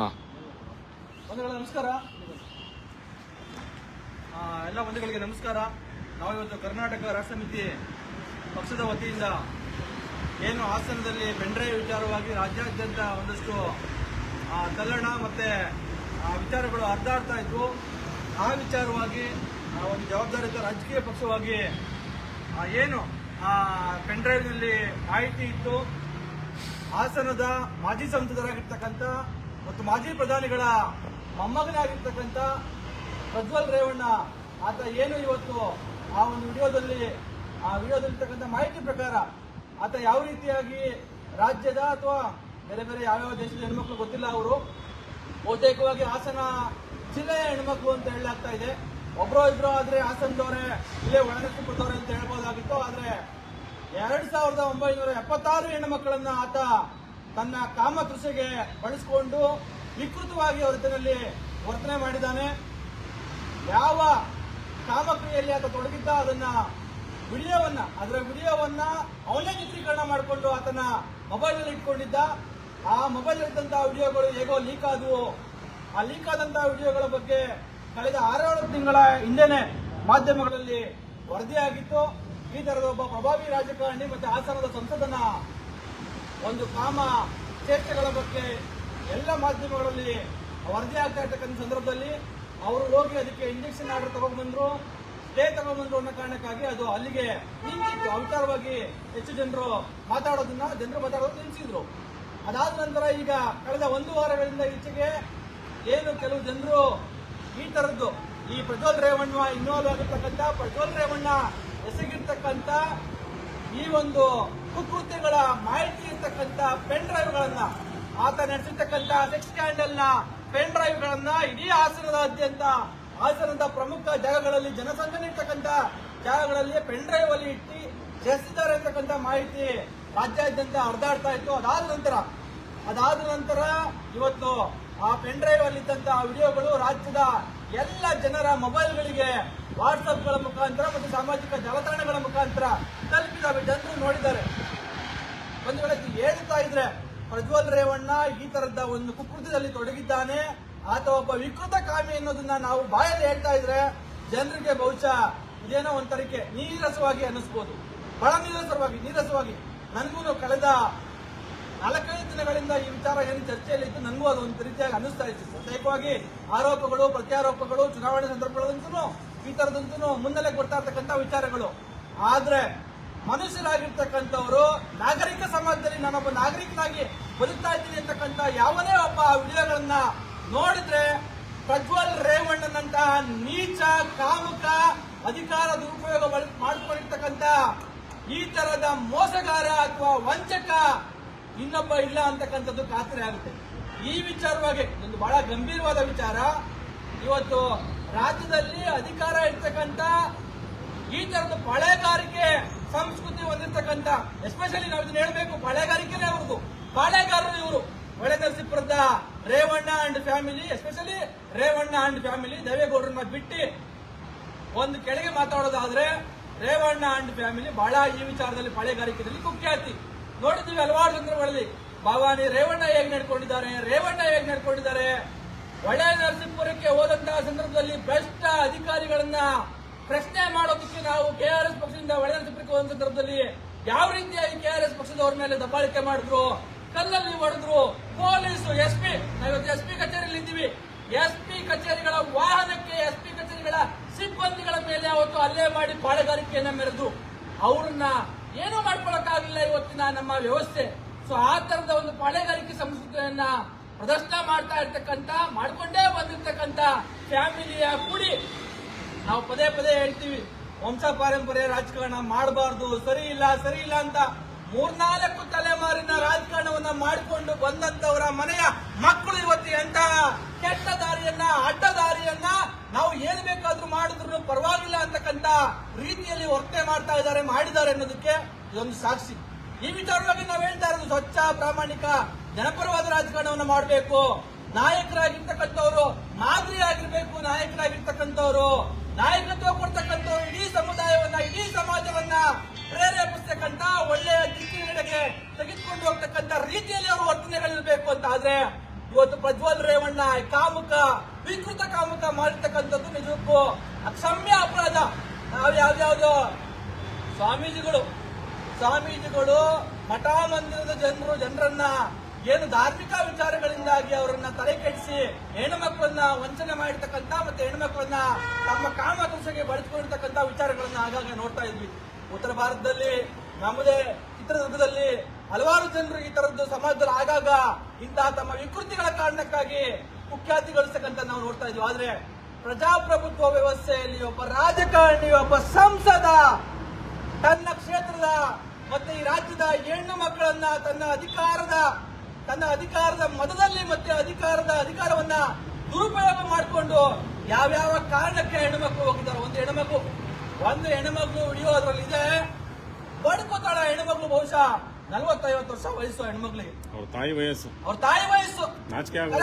ಹಾಂ. ಬಂಧುಗಳ, ನಮಸ್ಕಾರ. ಎಲ್ಲ ಬಂಧುಗಳಿಗೆ ನಮಸ್ಕಾರ. ನಾವು ಇವತ್ತು ಕರ್ನಾಟಕ ರಾಷ್ಟ್ರ ಸಮಿತಿ ಪಕ್ಷದ ವತಿಯಿಂದ ಏನು ಹಾಸನದಲ್ಲಿ ಬೆಂಡ್ರೈ ವಿಚಾರವಾಗಿ ರಾಜ್ಯಾದ್ಯಂತ ಒಂದಷ್ಟು ತಲ್ಲಣ ಮತ್ತೆ, ಆ, ವಿಚಾರಗಳು ಅರ್ಧಾಡ್ತಾ ಇದ್ವು. ಆ ವಿಚಾರವಾಗಿ ಒಂದು ಜವಾಬ್ದಾರಿಯುತ ರಾಜಕೀಯ ಪಕ್ಷವಾಗಿ ಏನು ಪೆಂಡ್ರೈವ್ನಲ್ಲಿ ಮಾಹಿತಿ ಇತ್ತು. ಹಾಸನದ ಮಾಜಿ ಸಂಸದರಾಗಿರ್ತಕ್ಕಂಥ ಮತ್ತು ಮಾಜಿ ಪ್ರಧಾನಿಗಳ ಮೊಮ್ಮಗನಾಗಿರ್ತಕ್ಕಂಥ ಪ್ರಜ್ವಲ್ ರೇವಣ್ಣ, ಆತ ಏನು ಇವತ್ತು ಆ ಒಂದು ವಿಡಿಯೋದಲ್ಲಿ, ಆ ವಿಡಿಯೋದಲ್ಲಿರ್ತಕ್ಕಂಥ ಮಾಹಿತಿ ಪ್ರಕಾರ ಆತ ಯಾವ ರೀತಿಯಾಗಿ ರಾಜ್ಯದ ಅಥವಾ ಬೇರೆ ಬೇರೆ ಯಾವ್ಯಾವ ದೇಶದ ಹೆಣ್ಮಕ್ಳು ಗೊತ್ತಿಲ್ಲ ಅವರು, ಬಹುತೇಕವಾಗಿ ಹಾಸನ ಜಿಲ್ಲೆಯ ಹೆಣ್ಮಕ್ಳು ಅಂತ ಹೇಳಲಾಗ್ತಾ ಇದೆ. ಒಬ್ರೋ ಇಬ್ರೋ ಆದ್ರೆ ಹಾಸನದವ್ರೆ, ಇಲ್ಲೇ ಒಳನರಸೀಪುರದವ್ರೆ ಅಂತ ಹೇಳ್ಬೋದಾಗಿತ್ತು. ಆದ್ರೆ ಎರಡು ಸಾವಿರದ ಒಂಬೈನೂರ ಎಪ್ಪತ್ತಾರು ಹೆಣ್ಣು ಆತ ತನ್ನ ಕಾಮ ಕೃಷಿಗೆ ಬಳಸಿಕೊಂಡು ವಿಕೃತವಾಗಿ ಹೊರತಿನಲ್ಲಿ ವರ್ತನೆ ಮಾಡಿದ್ದಾನೆ. ಯಾವ ಕಾಮಕ್ರಿಯೆಯಲ್ಲಿ ಆತ ತೊಡಗಿದ್ದ ಅದನ್ನ ವಿಡಿಯೋವನ್ನ, ಅದರ ವಿಡಿಯೋವನ್ನ ಅವನೇ ಚಿತ್ರೀಕರಣ ಮಾಡಿಕೊಂಡು ಆತನ ಮೊಬೈಲ್ ಅಲ್ಲಿ ಇಟ್ಕೊಂಡಿದ್ದ. ಆ ಮೊಬೈಲ್ ಇದ್ದಂತಹ ವಿಡಿಯೋಗಳು ಹೇಗೋ ಲೀಕ್ ಆದವು. ಆ ಲೀಕ್ ಆದಂತಹ ವಿಡಿಯೋಗಳ ಬಗ್ಗೆ ಕಳೆದ ಆರೇಳು ತಿಂಗಳ ಹಿಂದೆನೆ ಮಾಧ್ಯಮಗಳಲ್ಲಿ ವರದಿಯಾಗಿತ್ತು. ಈ ತರದ ಒಬ್ಬ ಪ್ರಭಾವಿ ರಾಜಕಾರಣಿ ಮತ್ತೆ ಹಾಸನದ ಸಂಸದನ ಒಂದು ಕಾಮ ಚೇಷ್ಟೆಗಳ ಬಗ್ಗೆ ಎಲ್ಲ ಮಾಧ್ಯಮಗಳಲ್ಲಿ ವರದಿ ಆಗ್ತಾ ಇರ್ತಕ್ಕಂಥ ಸಂದರ್ಭದಲ್ಲಿ ಅವರು ಹೋಗಿ ಅದಕ್ಕೆ ಇಂಜೆಕ್ಷನ್ ಆರ್ಡರ್ ತಗೊಂಡ್ಬಂದ್ರು ಸ್ಟೇ ತಗೊಂಡ್ಬಂದ್ರು ಅನ್ನೋ ಕಾರಣಕ್ಕಾಗಿ ಅದು ಅಲ್ಲಿಗೆ ನಿಂತಿತ್ತು. ಆ ಹೆಚ್ಚು ಜನರು ಮಾತಾಡೋದನ್ನ, ಜನರು ಮಾತಾಡೋದು ನಿಲ್ಲಿಸಿದ್ರು. ಅದಾದ ನಂತರ ಈಗ ಕಳೆದ ಒಂದು ವಾರಗಳಿಂದ ಈಚೆಗೆ ಏನು ಕೆಲವು ಜನರು ಈ ತರದ್ದು ಈ ಪ್ರಜ್ವಲ್ ರೇವಣ್ಣ ಇನ್ವಾಲ್ವ್ ಆಗಿರ್ತಕ್ಕಂಥ ಪ್ರಜ್ವಲ್ ರೇವಣ್ಣ ಎಸಗಿರ್ತಕ್ಕಂಥ ಈ ಒಂದು ಕುಕೃತ್ಯಗಳ ಮಾಹಿತಿ ಇರ್ತಕ್ಕಂಥ ಪೆನ್ ಡ್ರೈವ್ಗಳನ್ನ ಆತ ನಡೆಸಿರ್ತಕ್ಕಂಥ ಸೆಕ್ಸ್ ಸ್ಕ್ಯಾಂಡಲ್ನ ಪೆನ್ ಡ್ರೈವ್ಗಳನ್ನ ಇಡೀ ಹಾಸನದಾದ್ಯಂತ ಹಾಸನದ ಪ್ರಮುಖ ಜಾಗಗಳಲ್ಲಿ ಜನಸಂಖ್ಯೆ ಇರ್ತಕ್ಕಂಥ ಜಾಗಗಳಲ್ಲಿ ಪೆನ್ ಡ್ರೈವ್ ಅಲ್ಲಿ ಇಟ್ಟು ಜಯಿಸಿದ್ದಾರೆ ಅಂತಕ್ಕಂಥ ಮಾಹಿತಿ ರಾಜ್ಯಾದ್ಯಂತ ಹರಿದಾಡ್ತಾ ಇತ್ತು. ಅದಾದ ನಂತರ ಅದಾದ ನಂತರ ಇವತ್ತು ಆ ಪೆನ್ ಡ್ರೈವ್ ಅಲ್ಲಿದ್ದಂತಹ ವಿಡಿಯೋಗಳು ರಾಜ್ಯದ ಎಲ್ಲ ಜನರ ಮೊಬೈಲ್ಗಳಿಗೆ ವಾಟ್ಸಪ್ಗಳ ಮುಖಾಂತರ ಮತ್ತು ಸಾಮಾಜಿಕ ಜಾಲತಾಣಗಳ ಮುಖಾಂತರ ತಲುಪಿದಾವೆ ಜನರು ನೋಡಿದ್ದಾರೆ. ಒಂದು ವೇಳೆ ಹೇಳ್ತಾ ಇದ್ರೆ ಪ್ರಜ್ವಲ್ ರೇವಣ್ಣ ಈ ತರದ ಒಂದು ಕುಕೃತದಲ್ಲಿ ತೊಡಗಿದ್ದಾನೆ. ಆತ ಒಬ್ಬ ವಿಕೃತ ಕಾಮಿ ಅನ್ನೋದನ್ನ ನಾವು ಬಾಯಲ್ಲಿ ಹೇಳ್ತಾ ಇದ್ರೆ ಜನರಿಗೆ ಬಹುಶಃ ಇದೇನೋ ಒಂಥರಕ್ಕೆ ನೀರಸವಾಗಿ ಅನ್ನಿಸ್ಬೋದು. ಬಹಳ ನೀರಸವಾಗಿ ನೀರಸವಾಗಿ. ನನಗೂ ಕಳೆದ ನಾಲ್ಕೈದು ದಿನಗಳಿಂದ ಈ ವಿಚಾರ ಏನು ಚರ್ಚೆಯಲ್ಲಿ ಇತ್ತು, ನನಗೂ ಅದು ಒಂದು ರೀತಿಯಾಗಿ ಅನಿಸ್ತಾ ಇತ್ತು. ಪ್ರತ್ಯೇಕವಾಗಿ ಆರೋಪಗಳು, ಪ್ರತ್ಯಾರೋಪಗಳು, ಚುನಾವಣೆ ಸಂದರ್ಭಗಳಂತೂ, ಈ ತರದಂತೂ ಮುನ್ನೆಲೆ ಬರ್ತಾ ಇರ್ತಕ್ಕಂಥ ವಿಚಾರಗಳು. ಆದ್ರೆ ಮನುಷ್ಯರಾಗಿರ್ತಕ್ಕಂಥವರು ನಾಗರಿಕ ಸಮಾಜದಲ್ಲಿ ನಾನೊಬ್ಬ ನಾಗರಿಕನಾಗಿ ಬದುಕ್ತಾ ಇದ್ದೀನಿ ಅಂತಕ್ಕಂಥ ಯಾವನೇ ಒಬ್ಬ ವಿಡಿಯೋಗಳನ್ನ ನೋಡಿದ್ರೆ ಪ್ರಜ್ವಲ್ ರೇವಣ್ಣನಂತಹ ನೀಚ, ಕಾಮುಕ ಅಧಿಕಾರ ದುರುಪಯೋಗ ಮಾಡಿಕೊಂಡಿರ್ತಕ್ಕಂಥ ಈ ತರದ ಮೋಸಗಾರ ಅಥವಾ ವಂಚಕ ಇನ್ನೊಬ್ಬ ಇಲ್ಲ ಅಂತಕ್ಕಂಥದ್ದು ಖಾತ್ರಿ ಆಗುತ್ತೆ. ಈ ವಿಚಾರವಾಗಿ ಒಂದು ಬಹಳ ಗಂಭೀರವಾದ ವಿಚಾರ. ಇವತ್ತು ರಾಜ್ಯದಲ್ಲಿ ಅಧಿಕಾರ ಇರ್ತಕ್ಕಂಥ ಈ ತರದ ಪಳೆಗಾರಿಕೆ ಸಂಸ್ಕೃತಿ ಹೊಂದಿರ್ತಕ್ಕಂಥ ಎಸ್ಪೆಷಲಿ ನಾವು ಇದನ್ನ ಹೇಳಬೇಕು, ಪಾಳೆಗಾರಿಕೆನೇ ಅವ್ರದ್ದು. ಪಾಳೆಗಾರರು ಇವರು. ಒಳೆ ನರಸೀಪುರದ Revanna and family especially Revanna and family ದೇವೇಗೌಡರನ್ನ ಬಿಟ್ಟು ಒಂದು ಕೆಳಗೆ ಮಾತಾಡೋದಾದ್ರೆ ರೇವಣ್ಣ ಅಂಡ್ ಫ್ಯಾಮಿಲಿ ಬಹಳ ಈ ವಿಚಾರದಲ್ಲಿ ಪಾಳೆಗಾರಿಕೆಯಲ್ಲಿ ಕುಖ್ಯಾತಿ ನೋಡಿದ್ದೀವಿ ಹಲವಾರು ಸಂದರ್ಭಗಳಲ್ಲಿ ಭವಾನಿ ರೇವಣ್ಣ ಹೇಗೆ ನಡ್ಕೊಂಡಿದ್ದಾರೆ? ರೇವಣ್ಣ ಹೇಗೆ ನಡ್ಕೊಂಡಿದ್ದಾರೆ? ಒಳ್ಳೆ ನರಸೀಪುರಕ್ಕೆ ಹೋದಂತಹ ಸಂದರ್ಭದಲ್ಲಿ ಭ್ರಷ್ಟ ಅಧಿಕಾರಿಗಳನ್ನ ಪ್ರಶ್ನೆ ಮಾಡೋದಕ್ಕೆ ನಾವು ಕೆಆರ್ಎಸ್ ಪಕ್ಷದಿಂದ ಒಳ್ಳೆ ನರಸೀಪುರಕ್ಕೆ ಹೋದ ಸಂದರ್ಭದಲ್ಲಿ ಯಾವ ರೀತಿಯಾಗಿ ಕೆಆರ್ಎಸ್ ಪಕ್ಷದವ್ರ ಮೇಲೆ ದಬ್ಬಾಳಿಕೆ ಮಾಡಿದ್ರು? ಕಲ್ಲಲ್ಲಿ ಹೊಡೆದ್ರು. ಪೊಲೀಸು, ಎಸ್ ಪಿ ನಾವಿವತ್ತು ಎಸ್ ಪಿ ಕಚೇರಿಯಲ್ಲಿ ಇದ್ದೀವಿ. ಎಸ್ ಪಿ ಕಚೇರಿಗಳ ವಾಹನಕ್ಕೆ, ಎಸ್ ಪಿ ಕಚೇರಿಗಳ ಸಿಬ್ಬಂದಿಗಳ ಮೇಲೆ ಅವತ್ತು ಅಲ್ಲೇ ಮಾಡಿ ಪಾಳೆಗಾರಿಕೆಯನ್ನ ಮೆರೆದು ಅವ್ರನ್ನ ಏನೂ ಮಾಡ್ಕೊಳಕ್ಕಾಗಲಿಲ್ಲ ಇವತ್ತಿನ ನಮ್ಮ ವ್ಯವಸ್ಥೆ. ಸೊ ಆ ತರದ ಒಂದು ಪಾಳೆಗಾರಿಕೆ ಸಂಸ್ಕೃತಿಯನ್ನ ಪ್ರದರ್ಶನ ಮಾಡ್ತಾ ಇರ್ತಕ್ಕಂತ ಮಾಡ್ಕೊಂಡೇ ಬಂದಿರ್ತಕ್ಕಂತ ಫ್ಯಾಮಿಲಿಯ ಕೂಡಿ ನಾವು ಪದೇ ಪದೇ ಹೇಳ್ತೀವಿ, ವಂಶ ಪಾರಂಪರ್ಯ ರಾಜಕಾರಣ ಮಾಡಬಾರ್ದು, ಸರಿ ಇಲ್ಲ ಸರಿ ಇಲ್ಲ ಅಂತ. ಮೂರ್ನಾಲ್ಕು ತಲೆಮಾರಿನ ರಾಜಕಾರಣವನ್ನ ಮಾಡಿಕೊಂಡು ಬಂದಂತವರ ಮನೆಯ ಮಕ್ಕಳು ಇವತ್ತು ಎಂತಹ ಕೆಟ್ಟ ದಾರಿಯನ್ನ, ಅಡ್ಡ ದಾರಿಯನ್ನ ನಾವು ಏನ್ ಬೇಕಾದ್ರೂ ಮಾಡಿದ್ರು ಪರವಾಗಿಲ್ಲ ಅಂತಕ್ಕಂತ ರೀತಿಯಲ್ಲಿ ವರ್ತನೆ ಮಾಡ್ತಾ ಇದ್ದಾರೆ, ಮಾಡಿದ್ದಾರೆ ಅನ್ನೋದಕ್ಕೆ ಇದೊಂದು ಸಾಕ್ಷಿ. ಈ ವಿಚಾರವಾಗಿ ನಾವು ಹೇಳ್ತಾ ಇರೋದು ಸ್ವಚ್ಛ, ಪ್ರಾಮಾಣಿಕ, ಜನಪರವಾದ ರಾಜಕಾರಣವನ್ನ ಮಾಡಬೇಕು. ನಾಯಕರಾಗಿರ್ತಕ್ಕಂಥವ್ರು ಮಾದರಿಯಾಗಿರ್ಬೇಕು ನಾಯಕರಾಗಿರ್ತಕ್ಕಂಥವ್ರು. ನಾಯಕತ್ವ ಕೊಡ್ತಕ್ಕಂಥವ್ರು ಇಡೀ ಸಮುದಾಯವನ್ನ, ಇಡೀ ಸಮಾಜವನ್ನ ಪ್ರೇರೇಪಿಸ್ತಕ್ಕಂಥ ಒಳ್ಳೆಯ ದಿಕ್ಕಿನೆಡೆಗೆ ತೆಗೆದುಕೊಂಡು ಹೋಗ್ತಕ್ಕಂತ ರೀತಿಯಲ್ಲಿ ಅವರು ವರ್ತನೆಗಳಿರ್ಬೇಕು ಅಂತ ಆದ್ರೆ ಇವತ್ತು ಪ್ರಜ್ವಲ್ ರೇವಣ್ಣ ಕಾಮುಕ, ವಿಕೃತ ಕಾಮುಕ ಮಾಡಿರ್ತಕ್ಕಂಥದ್ದು ನಿಜಕ್ಕೂ ಅಕ್ಷಮ್ಯ ಅಪರಾಧ. ನಾವು ಯಾವ್ದಾವ್ದು ಸ್ವಾಮೀಜಿಗಳು ಸ್ವಾಮೀಜಿಗಳು ಮಠ ಮಂದಿರದ ಜನರು, ಜನರನ್ನ ಏನು ಧಾರ್ಮಿಕ ವಿಚಾರಗಳಿಂದಾಗಿ ಅವರನ್ನ ತಲೆ ಕೆಡಿಸಿ ಹೆಣ್ಣುಮಕ್ಕಳನ್ನ ವಂಚನೆ ಮಾಡಿರ್ತಕ್ಕಂಥ ಮತ್ತೆ ಹೆಣ್ಣುಮಕ್ಕಳನ್ನ ತಮ್ಮ ಕಾಮಕೃಷಿಗೆ ಬಳಸ್ಕೊಂಡಿರ್ತಕ್ಕಂಥ ವಿಚಾರಗಳನ್ನ ಆಗಾಗ ನೋಡ್ತಾ ಇದ್ವಿ. ಉತ್ತರ ಭಾರತದಲ್ಲಿ ನಮ್ಮದೇ ಚಿತ್ರದುರ್ಗದಲ್ಲಿ ಹಲವಾರು ಜನರು ಈ ತರದ್ದು ಸಮಾಜದಲ್ಲಿ ಆಗಾಗ ಇಂತಹ ತಮ್ಮ ವಿಕೃತಿಗಳ ಕಾರಣಕ್ಕಾಗಿ ಕುಖ್ಯಾತಿ ಗಳಿಸ್ತಕ್ಕಂಥ ನಾವು ನೋಡ್ತಾ ಇದ್ದೀವಿ ಆದ್ರೆ ಪ್ರಜಾಪ್ರಭುತ್ವ ವ್ಯವಸ್ಥೆಯಲ್ಲಿ ಒಬ್ಬ ರಾಜಕಾರಣಿ, ಒಬ್ಬ ಸಂಸದ ತನ್ನ ಕ್ಷೇತ್ರದ ಮತ್ತೆ ಈ ರಾಜ್ಯದ ಹೆಣ್ಣು ಮಕ್ಕಳನ್ನ ತನ್ನ ಅಧಿಕಾರದ ತನ್ನ ಅಧಿಕಾರದ ಮತದಲ್ಲಿ ಮತ್ತೆ ಅಧಿಕಾರದ ಅಧಿಕಾರವನ್ನ ದುರುಪಯೋಗ ಮಾಡಿಕೊಂಡು ಯಾವ್ಯಾವ ಕಾರಣಕ್ಕೆ ಹೆಣ್ಣುಮಕ್ಕಳು ಹೋಗಿದ್ದಾರೆ. ಒಂದು ಹೆಣ್ಣುಮಗು ಒಂದು ಹೆಣ್ಣುಮಗು ಹಿಡಿಯೋದ್ರಲ್ಲಿ ಇದೆ. ಬಡ್ಕೋತಾಳ ಹೆಣ್ಮಗ್ಳು ಬಹುಶಃ ನಲ್ವತ್ತೈವತ್ತು ವರ್ಷ ವಯಸ್ಸು ಹೆಣ್ಮಕ್ಳಿಗೆ ಅವ್ರ ತಾಯಿ ವಯಸ್ಸು. ಅವ್ರ ತಾಯಿ ವಯಸ್ಸು. ನಾಚಿಕೆ ಅವ್ರು.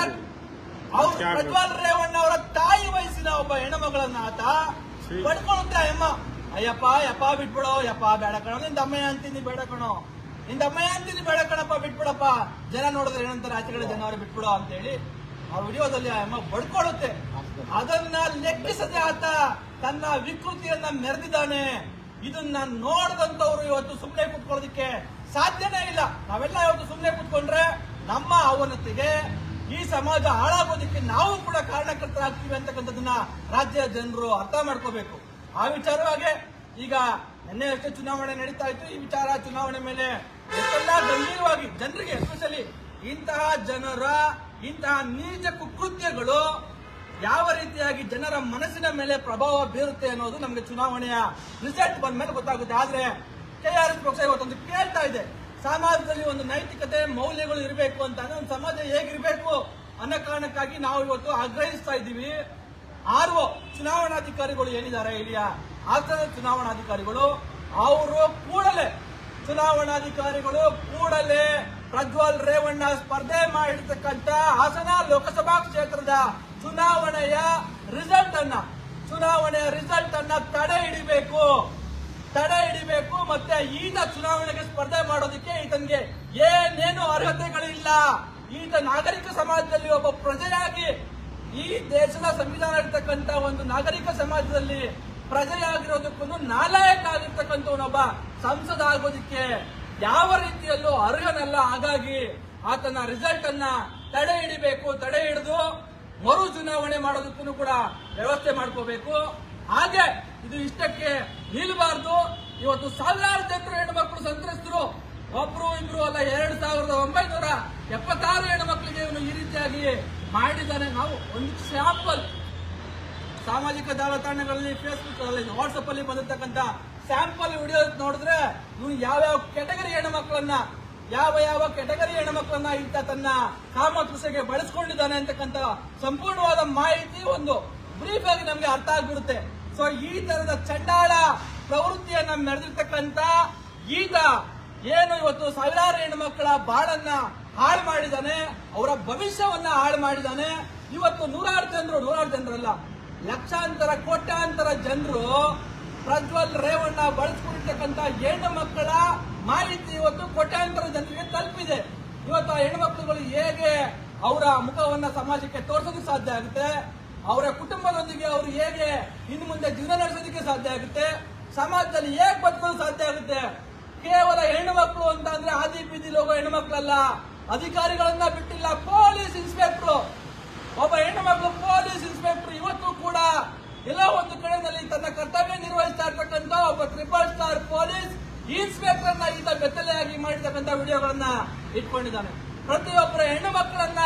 ಪ್ರಜ್ವಲ್ ರೇವಣ್ಣ ಅವರ ತಾಯಿ ವಯಸ್ಸಿನ ಒಬ್ಬ ಹೆಣ್ಮಗಳನ್ನ ಆತ ಬಡ್ಕೊಳುತ್ತೆ ಅಮ್ಮ. ಅಯ್ಯಪ್ಪ ಯಪ್ಪ ಬಿಟ್ಬಿಡೋ. ಯಪ್ಪ ಬೇಡ ಕಣೋ. ನಿಂದ ಅಮ್ಮಯ್ಯ ಅಂತೀನಿ ಬೇಡ ಕಣೋ. ನಿಂದ ಅಮ್ಮಯ್ಯ ಅಂತೀನಿ ಬೇಡ ಕಣಪ್ಪ ಬಿಟ್ಬಿಡಪ್ಪ. ಜನ ನೋಡಿದ್ರೆ ಏನಂತಾರೆ ಆಚೆ ಕಡೆ ಜನ ಅವ್ರಿಗೆ ಬಿಟ್ಬಿಡೋ ಅಂತೇಳಿ ಆ ವಿಡಿಯೋದಲ್ಲಿ ಆ ಅಮ್ಮ ಬಡ್ಕೊಳ್ಳುತ್ತೆ ಅದನ್ನ ಲೆಕ್ಕಿಸದೆ ಆತ ತನ್ನ ವಿಕೃತಿಯನ್ನ ಮೆರೆದಿದ್ದಾನೆ. ಇದನ್ನ ನೋಡದಂತವ್ರು ಇವತ್ತು ಸುಮ್ಮನೆ ಕುತ್ಕೊಳ್ಳೋದಕ್ಕೆ ಸಾಧ್ಯನೇ ಇಲ್ಲ. ನಾವೆಲ್ಲ ಇವತ್ತು ಸುಮ್ಮನೆ ಕುತ್ಕೊಂಡ್ರೆ ನಮ್ಮ ಅವನತಿಗೆ ಈ ಸಮಾಜ ಹಾಳಾಗೋದಕ್ಕೆ ನಾವು ಕೂಡ ಕಾರಣಕರ್ತರಾಗ್ತೀವಿ ಅಂತಕ್ಕಂಥದ್ದನ್ನ ರಾಜ್ಯ ಜನರು ಅರ್ಥ ಮಾಡ್ಕೋಬೇಕು. ಆ ವಿಚಾರವಾಗಿ ಈಗ ನಿನ್ನೆ ಅಷ್ಟೇ ಚುನಾವಣೆ ನಡೀತಾ ಇತ್ತು. ಈ ವಿಚಾರ ಚುನಾವಣೆ ಮೇಲೆ ಎಷ್ಟೆಲ್ಲ ಗಂಭೀರವಾಗಿ ಜನರಿಗೆ ಎಸ್ಪೆಷಲಿ ಇಂತಹ ಜನರ ಇಂತಹ ನೀಚ ಕುಕೃತ್ಯಗಳು ಯಾವ ರೀತಿಯಾಗಿ ಜನರ ಮನಸ್ಸಿನ ಮೇಲೆ ಪ್ರಭಾವ ಬೀರುತ್ತೆ ಅನ್ನೋದು ನಮಗೆ ಚುನಾವಣೆಯ ರಿಸಲ್ಟ್ ಬಂದ ಮೇಲೆ ಗೊತ್ತಾಗುತ್ತೆ. ಆದ್ರೆ ಎಸ್ ಪಕ್ಷ ಇವತ್ತೊಂದು ಕೇಳ್ತಾ ಇದೆ. ಸಮಾಜದಲ್ಲಿ ಒಂದು ನೈತಿಕತೆ, ಮೌಲ್ಯಗಳು ಇರಬೇಕು ಅಂತ. ಅಂದ್ರೆ ಒಂದು ಸಮಾಜ ಹೇಗಿರಬೇಕು ಅನ್ನೋ ಕಾರಣಕ್ಕಾಗಿ ನಾವು ಇವತ್ತು ಆಗ್ರಹಿಸ್ತಾ ಇದ್ದೀವಿ. ಆರ್ ಚುನಾವಣಾಧಿಕಾರಿಗಳು ಏನಿದ್ದಾರೆ ಇಲ್ಲಿಯ? ಹಾಸನ ಚುನಾವಣಾಧಿಕಾರಿಗಳು, ಅವರು ಕೂಡಲೇ ಚುನಾವಣಾಧಿಕಾರಿಗಳು ಕೂಡಲೇ ಪ್ರಜ್ವಲ್ ರೇವಣ್ಣ ಸ್ಪರ್ಧೆ ಮಾಡಿರ್ತಕ್ಕಂಥ ಹಾಸನ ಲೋಕಸಭಾ ಕ್ಷೇತ್ರದ ಚುನಾವಣೆಯ ರಿಸಲ್ಟ್ ಅನ್ನ, ಚುನಾವಣೆಯ ರಿಸಲ್ಟ್ ಅನ್ನ ತಡೆ ಹಿಡಿಬೇಕು. ತಡೆ ಹಿಡಿಬೇಕು ಮತ್ತೆ ಈತ ಚುನಾವಣೆಗೆ ಸ್ಪರ್ಧೆ ಮಾಡೋದಕ್ಕೆ ಈತನ್ಗೆ ಏನೇನು ಅರ್ಹತೆಗಳಿಲ್ಲ. ಈತ ನಾಗರಿಕ ಸಮಾಜದಲ್ಲಿ ಒಬ್ಬ ಪ್ರಜೆಯಾಗಿ ಈ ದೇಶದ ಸಂವಿಧಾನ ಇರ್ತಕ್ಕಂತ ಒಂದು ನಾಗರಿಕ ಸಮಾಜದಲ್ಲಿ ಪ್ರಜೆಯಾಗಿರೋದಕ್ಕೂ ನಾಲಾಯಕ ಆಗಿರ್ತಕ್ಕಂಥವನೊಬ್ಬ ಸಂಸದ ಆಗೋದಕ್ಕೆ ಯಾವ ರೀತಿಯಲ್ಲೂ ಅರ್ಹನಲ್ಲ. ಹಾಗಾಗಿ ಆತನ ರಿಸಲ್ಟ್ ಅನ್ನ ತಡೆ ಹಿಡಿಬೇಕು. ತಡೆ ಹಿಡಿದು ಮರು ಚುನಾವಣೆ ಮಾಡೋದಕ್ಕೂ ಕೂಡ ವ್ಯವಸ್ಥೆ ಮಾಡ್ಕೋಬೇಕು. ಹಾಗೆ ಇದು ಇಷ್ಟಕ್ಕೆ ನಿಲ್ಲಬಾರದು ಇವತ್ತು ಸಾವಿರಾರು ಜನರು ಹೆಣ್ಮಕ್ಳು ಸಂತ್ರಸ್ತರು, ಒಬ್ರು ಇಬ್ರು ಅಲ್ಲ, ಎರಡ್ ಸಾವಿರದ ಒಂಬೈನೂರ ಎಪ್ಪತ್ತಾರು ಹೆಣ್ಮಕ್ಳಿಗೆ ಇವನು ಈ ರೀತಿಯಾಗಿ ಮಾಡಿದ್ದಾನೆ. ನಾವು ಒಂದು ಸ್ಯಾಂಪಲ್, ಸಾಮಾಜಿಕ ಜಾಲತಾಣಗಳಲ್ಲಿ ಫೇಸ್ಬುಕ್ ಅಲ್ಲಿ ವಾಟ್ಸಪ್ ಅಲ್ಲಿ ಬಂದಿರತಕ್ಕಂತ ಸ್ಯಾಂಪಲ್ ವಿಡಿಯೋ ನೋಡಿದ್ರೆ ಇವನು ಯಾವ್ಯಾವ ಕೆಟಗರಿ ಹೆಣ್ಮಕ್ಳನ್ನ ಯಾವ ಯಾವ ಕೆಟಗರಿ ಹೆಣ್ಮಕ್ಳನ್ನ ಇಂತ ತನ್ನ ಕಾಮಕೃಷಿಗೆ ಬಳಸ್ಕೊಂಡಿದ್ದಾನೆ ಅಂತಕ್ಕಂತ ಸಂಪೂರ್ಣವಾದ ಮಾಹಿತಿ ಒಂದು ಬ್ರೀಫ್ ಆಗಿ ನಮ್ಗೆ ಅರ್ಥ ಆಗ್ಬಿಡುತ್ತೆ. ಸೊ ಈ ತರದ ಚಂಡಾಳ ಪ್ರವೃತ್ತಿಯನ್ನ ನಡೆದಿರ್ತಕ್ಕಂತ ಈತ ಏನು ಇವತ್ತು ಸಾವಿರಾರು ಹೆಣ್ಮಕ್ಳ ಬಾಳನ್ನ ಹಾಳು ಮಾಡಿದಾನೆ ಅವರ ಭವಿಷ್ಯವನ್ನ ಹಾಳು ಮಾಡಿದಾನೆ ಇವತ್ತು ನೂರಾರು ಜನರು, ನೂರಾರು ಜನರಲ್ಲ, ಲಕ್ಷಾಂತರ, ಕೋಟ್ಯಾಂತರ ಜನರು ಪ್ರಜ್ವಲ್ ರೇವಣ್ಣ ಬಳಸ್ಕೊಂಡಿರ್ತಕ್ಕಂಥ ಹೆಣ್ಣು ಮಕ್ಕಳ ಮಾಹಿತಿ ಇವತ್ತು ಕೋಟ್ಯಾಂತರ ಜನರಿಗೆ ತಲುಪಿದೆ. ಇವತ್ತು ಆ ಹೆಣ್ಣು ಮಕ್ಕಳುಗಳು ಹೇಗೆ ಅವರ ಮುಖವನ್ನ ಸಮಾಜಕ್ಕೆ ತೋರಿಸೋದಕ್ಕೆ ಸಾಧ್ಯ ಆಗುತ್ತೆ, ಅವರ ಕುಟುಂಬದೊಂದಿಗೆ ಅವರು ಹೇಗೆ ಇನ್ನು ಮುಂದೆ ಜೀವನ ನಡೆಸೋದಕ್ಕೆ ಸಾಧ್ಯ ಆಗುತ್ತೆ, ಸಮಾಜದಲ್ಲಿ ಹೇಗೆ ಬದುಕೋದು ಸಾಧ್ಯ ಆಗುತ್ತೆ. ಕೇವಲ ಹೆಣ್ಣು ಮಕ್ಕಳು ಅಂತ ಅಂದ್ರೆ ಆದಿ ಬೀದಿಲಿ ಹೋಗೋ ಹೆಣ್ಣು ಮಕ್ಕಳಲ್ಲ, ಅಧಿಕಾರಿಗಳನ್ನ ಬಿಟ್ಟಿಲ್ಲ, ಪೊಲೀಸ್ ಇನ್ಸ್ಪೆಕ್ಟರ್. ಒಬ್ಬ ಹೆಣ್ಣು ಮಕ್ಕಳು ಪೊಲೀಸ್ ಇನ್ಸ್ಪೆಕ್ಟರ್ ಇವತ್ತು ಕೂಡ ಎಲ್ಲೋ ಒಂದು ಕಡೆಯಲ್ಲಿ ತನ್ನ ಕರ್ತವ್ಯ ನಿರ್ವಹಿಸ್ತಾ ಇರ್ತಕ್ಕಂಥ ಒಬ್ಬ ತ್ರಿಪಲ್ ಸ್ಟಾರ್ ಪೊಲೀಸ್ ಇನ್ಸ್ಪೆಕ್ಟರ್ನ ಈತ ಬೆತ್ತಲೆಯಾಗಿ ಮಾಡಿರ್ತಕ್ಕಂಥ ವಿಡಿಯೋಗಳನ್ನ ಇಟ್ಕೊಂಡಿದ್ದಾನೆ. ಪ್ರತಿಯೊಬ್ಬರ ಹೆಣ್ಣು ಮಕ್ಕಳನ್ನ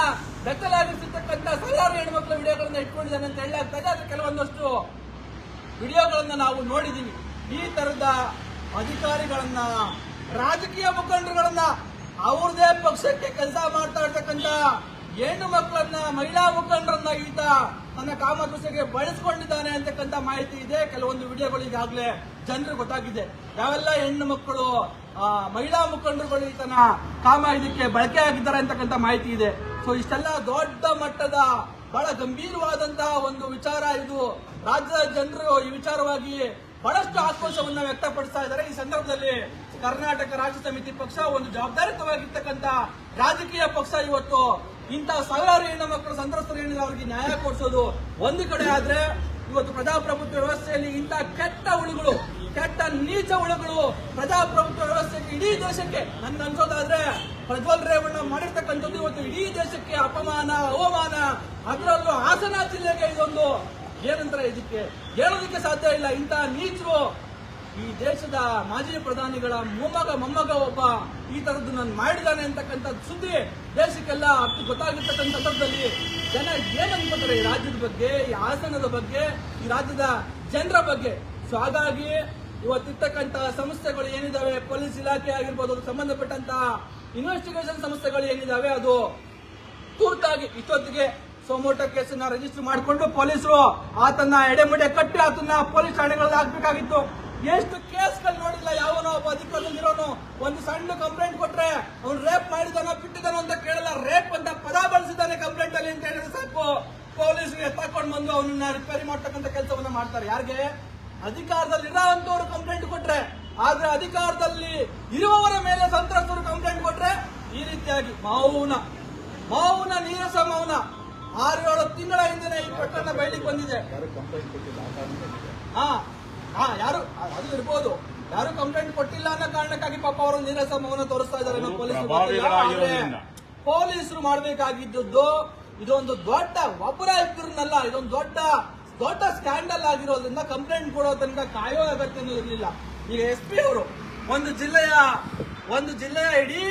ಬೆತ್ತಲಾಗಿಸಿರ್ತಕ್ಕಂಥ ಸಾವಿರಾರು ಹೆಣ್ಣು ಮಕ್ಕಳ ವಿಡಿಯೋಗಳನ್ನ ಇಟ್ಕೊಂಡಿದ್ದಾನೆ ಅಂತ ಹೇಳಿದಾಗ ಅದಕ್ಕೆ ಕೆಲವೊಂದಷ್ಟು ವಿಡಿಯೋಗಳನ್ನ ನಾವು ನೋಡಿದೀವಿ. ಈ ತರದ ಅಧಿಕಾರಿಗಳನ್ನ, ರಾಜಕೀಯ ಮುಖಂಡರುಗಳನ್ನ ಅವ್ರದೇ ಪಕ್ಷಕ್ಕೆ ಕೆಲಸ ಮಾಡ್ತಾ ಇರ್ತಕ್ಕಂಥ ಹೆಣ್ಣು ಮಕ್ಕಳನ್ನ, ಮಹಿಳಾ ಮುಖಂಡರನ್ನ ಈತ ತನ್ನ ಕಾಮದೃಷ್ಟಿಗೆ ಬಳಸ್ಕೊಂಡಿದ್ದಾನೆ ಅಂತಕ್ಕಂಥ ಮಾಹಿತಿ ಇದೆ. ಕೆಲವೊಂದು ವಿಡಿಯೋಗಳು ಈಗಾಗಲೇ ಜನರಿಗೆ ಗೊತ್ತಾಗಿದೆ. ಯಾವೆಲ್ಲ ಹೆಣ್ಣು ಮಕ್ಕಳು ಮಹಿಳಾ ಮುಖಂಡರುಗಳು ಈತನ ಕಾಮ ಇದಕ್ಕೆ ಬಳಕೆ ಆಗಿದ್ದಾರೆ ಅಂತಕ್ಕಂಥ ಮಾಹಿತಿ ಇದೆ. ಸೊ ಇಷ್ಟೆಲ್ಲ ದೊಡ್ಡ ಮಟ್ಟದ, ಬಹಳ ಗಂಭೀರವಾದಂತಹ ಒಂದು ವಿಚಾರ ಇದು. ರಾಜ್ಯದ ಜನರು ಈ ವಿಚಾರವಾಗಿ ಬಹಳಷ್ಟು ಆಕ್ರೋಶವನ್ನು ವ್ಯಕ್ತಪಡಿಸ್ತಾ ಇದ್ದಾರೆ. ಈ ಸಂದರ್ಭದಲ್ಲಿ ಕರ್ನಾಟಕ ರಾಜ್ಯ ಸಮಿತಿ ಪಕ್ಷ ಒಂದು ಜವಾಬ್ದಾರಿತವಾಗಿರ್ತಕ್ಕಂಥ ರಾಜಕೀಯ ಪಕ್ಷ ಇವತ್ತು ಇಂಥ ಸಾವಿರಾರು ಹೆಣ್ಣು ಮಕ್ಕಳು ಸಂತ್ರಸ್ತರು ಏನಿದೆ ಅವರಿಗೆ ನ್ಯಾಯ ಕೊಡಿಸೋದು ಒಂದು ಕಡೆ ಆದ್ರೆ ಇವತ್ತು ಪ್ರಜಾಪ್ರಭುತ್ವ ವ್ಯವಸ್ಥೆಯಲ್ಲಿ ಇಂತಹ ಕೆಟ್ಟ ಹುಳುಗಳು, ಕೆಟ್ಟ ನೀಚ ಹುಳುಗಳು ಪ್ರಜಾಪ್ರಭುತ್ವ ವ್ಯವಸ್ಥೆಗೆ ಇಡೀ ದೇಶಕ್ಕೆ ನನ್ಗೆ ಅನ್ಸೋದಾದ್ರೆ ಪ್ರಜ್ವಲ್ ರೇವಣ್ಣ ಮಾಡಿರ್ತಕ್ಕಂಥದ್ದು ಇವತ್ತು ಇಡೀ ದೇಶಕ್ಕೆ ಅಪಮಾನ, ಅವಮಾನ. ಅದರಲ್ಲೂ ಹಾಸನ ಜಿಲ್ಲೆಗೆ ಇದೊಂದು ಏನಂತಾರೆ ಇದಕ್ಕೆ? ಹೇಳೋದಕ್ಕೆ ಸಾಧ್ಯ ಇಲ್ಲ. ಇಂತಹ ನೀಚರು ಈ ದೇಶದ ಮಾಜಿ ಪ್ರಧಾನಿಗಳ ಮೊಮ್ಮಗ ಮೊಮ್ಮಗ ಒಬ್ಬ ಈ ತರದ್ದು ನಾನು ಮಾಡಿದ್ದಾನೆ ಅಂತಕ್ಕಂಥ ಸುದ್ದಿ ದೇಶಕ್ಕೆಲ್ಲ ಅಷ್ಟು ಗೊತ್ತಾಗಿರ್ತಕ್ಕಂಥ ಸಂದರ್ಭದಲ್ಲಿ ಜನ ಏನ್ ಈ ರಾಜ್ಯದ ಬಗ್ಗೆ, ಈ ಹಾಸನದ ಬಗ್ಗೆ, ಈ ರಾಜ್ಯದ ಜನರ ಬಗ್ಗೆ. ಸೊ ಹಾಗಾಗಿ ಇವತ್ತಿರ್ತಕ್ಕಂತಹ ಸಂಸ್ಥೆಗಳು ಏನಿದಾವೆ? ಪೊಲೀಸ್ ಇಲಾಖೆ ಆಗಿರ್ಬೋದು ಅದಕ್ಕೆ ಸಂಬಂಧಪಟ್ಟಂತ ಇನ್ವೆಸ್ಟಿಗೇಷನ್ ಸಂಸ್ಥೆಗಳು ಏನಿದಾವೆ? ಅದು ತುರ್ತಾಗಿ ಇಷ್ಟೊತ್ತಿಗೆ ಸೋಮೋಟ ಕೇಸನ್ನ ರಿಜಿಸ್ಟರ್ ಮಾಡಿಕೊಂಡು ಪೊಲೀಸರು ಆತನ ಎಡೆಮುಡೆ ಕಟ್ಟಿ ಆತನ ಪೊಲೀಸ್ ಠಾಣೆಗಳಲ್ಲಿ ಹಾಕ್ಬೇಕಾಗಿತ್ತು. ಎಷ್ಟು ಕೇಸ್ಗಳು ನೋಡಿಲ್ಲ ಯಾವನೋ ಒಬ್ಬ ಅಧಿಕಾರದಲ್ಲಿರೋನು ಒಂದು ಸಣ್ಣ ಕಂಪ್ಲೇಂಟ್ ಕೊಟ್ರೆ ಅವ್ನು ರೇಪ್ ಮಾಡಿದಾನೋ ಬಿಟ್ಟಿದಾನ ಅಂತ ಕೇಳಲ್ಲ. ರೇಪ್ ಅಂತ ಪದ ಬಳಸಿದ್ದಾನೆ ಕಂಪ್ಲೇಂಟ್ ಅಲ್ಲಿ ಅಂತ ಹೇಳಿದ್ರೆ ಸಾಕು. ಪೊಲೀಸ್ಗೆ ತಕೊಂಡು ಬಂದು ಅವನನ್ನ ರಿಪೇರಿ ಮಾಡ್ತಕ್ಕಂಥ ಕೆಲಸವನ್ನ ಮಾಡ್ತಾರೆ. ಯಾರಿಗೆ? ಅಧಿಕಾರದಲ್ಲಿ ಇರೋಂತವ್ರು ಕಂಪ್ಲೇಂಟ್ ಕೊಟ್ರೆ. ಆದ್ರೆ ಅಧಿಕಾರದಲ್ಲಿ ಇರುವವರ ಮೇಲೆ ಸಂತ್ರಸ್ತರು ಕಂಪ್ಲೇಂಟ್ ಕೊಟ್ರೆ ಈ ರೀತಿಯಾಗಿ ಮೌನ. ಮೌನ ನೀರಸ ಮೌನ. ಆರು ಏಳು ತಿಂಗಳ ಹಿಂದೆ ಈ ಪ್ರಕರಣ ಬಯಲಿಗೆ ಬಂದಿದೆ? ಹಾ. ಹಾ ಯಾರು ಅದು ಇರ್ಬೋದು ಯಾರು ಕಂಪ್ಲೇಂಟ್ ಕೊಟ್ಟಿಲ್ಲ ಅನ್ನೋ ಕಾರಣಕ್ಕಾಗಿ ಪಾಪ ಅವರು ನೀರಸ ಮೌನ ತೋರಿಸ್ತಾ ಇದ್ದಾರೆ ಏನೋ ಪೊಲೀಸರು ಗೊತ್ತಿಲ್ಲ. ಆದ್ರೆ. ಪೊಲೀಸರು ಮಾಡಬೇಕಾಗಿದ್ದದ್ದು ಇದೊಂದು ದೊಡ್ಡ ಒಬ್ಬರ ಇಬ್ಬರನ್ನಲ್ಲ ಇದೊಂದು ದೊಡ್ಡ ದೊಡ್ಡ ಸ್ಕ್ಯಾಂಡಲ್ ಆಗಿರೋದ್ರಿಂದ ಕಂಪ್ಲೇಂಟ್ ಕೊಡೋ ತನಕ ಕಾಯೋ ಅಗತ್ಯನೂ ಇರಲಿಲ್ಲ ಈಗ ಎಸ್ ಪಿ ಅವರು ಒಂದು ಜಿಲ್ಲೆಯ ಒಂದು ಜಿಲ್ಲೆಯ ಇಡೀ